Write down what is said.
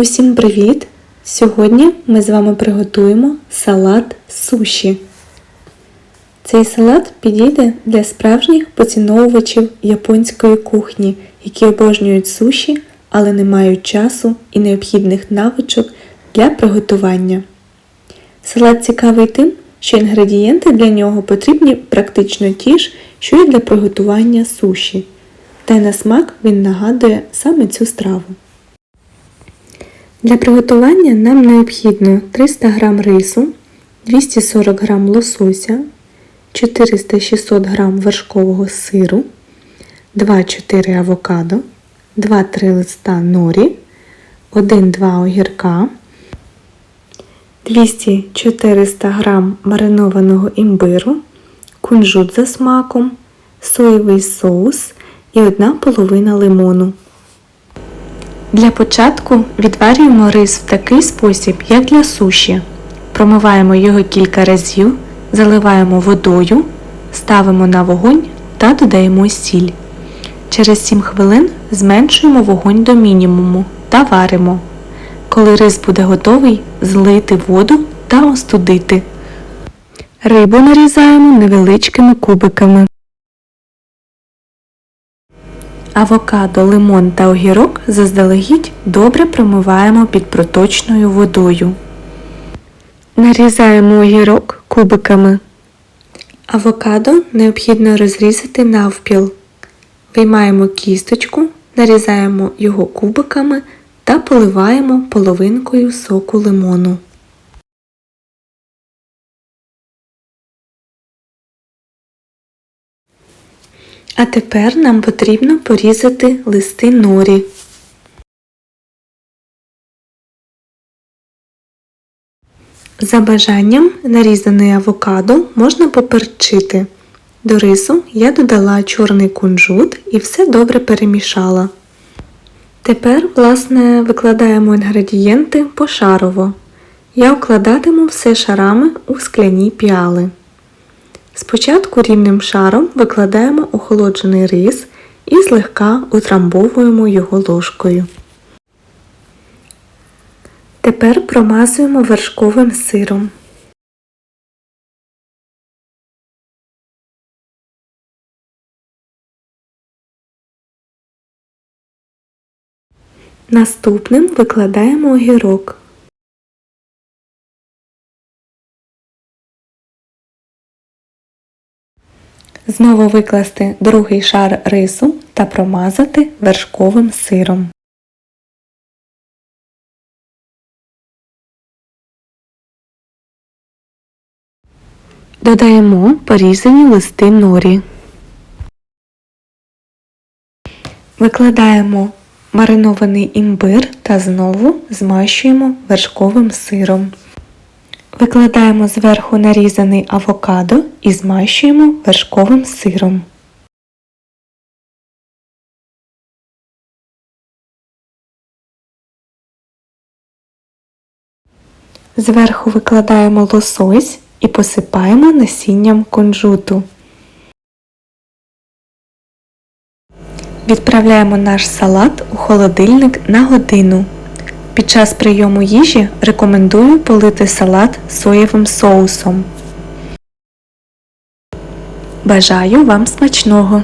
Усім привіт! Сьогодні ми з вами приготуємо салат суші. Цей салат підійде для справжніх поціновувачів японської кухні, які обожнюють суші, але не мають часу і необхідних навичок для приготування. Салат цікавий тим, що інгредієнти для нього потрібні практично ті ж, що й для приготування суші. Та й на смак він нагадує саме цю страву. Для приготування нам необхідно 300 г рису, 240 г лосося, 400-600 г вершкового сиру, 2-4 авокадо, 2-3 листа норі, 1-2 огірка, 200-400 г маринованого імбиру, кунжут за смаком, соєвий соус і 1 половина лимону. Для початку відварюємо рис в такий спосіб, як для суші. Промиваємо його кілька разів, заливаємо водою, ставимо на вогонь та додаємо сіль. Через 7 хвилин зменшуємо вогонь до мінімуму та варимо. Коли рис буде готовий, злити воду та остудити. Рибу нарізаємо невеличкими кубиками. Авокадо, лимон та огірок заздалегідь добре промиваємо під проточною водою. Нарізаємо огірок кубиками. Авокадо необхідно розрізати навпіл. Виймаємо кісточку, нарізаємо його кубиками та поливаємо половинкою соку лимону. А тепер нам потрібно порізати листи норі. За бажанням нарізаний авокадо можна поперчити. До рису я додала чорний кунжут і все добре перемішала. Тепер, власне, викладаємо інгредієнти пошарово. Я укладатиму все шарами у скляні піали. Спочатку рівним шаром викладаємо охолоджений рис і злегка утрамбовуємо його ложкою. Тепер промазуємо вершковим сиром. Наступним викладаємо огірок. Знову викласти другий шар рису та промазати вершковим сиром. Додаємо порізані листи норі. Викладаємо маринований імбир та знову змащуємо вершковим сиром. Викладаємо зверху нарізаний авокадо і змащуємо вершковим сиром. Зверху викладаємо лосось і посипаємо насінням кунжуту. Відправляємо наш салат у холодильник на годину. Під час прийому їжі рекомендую полити салат соєвим соусом. Бажаю вам смачного!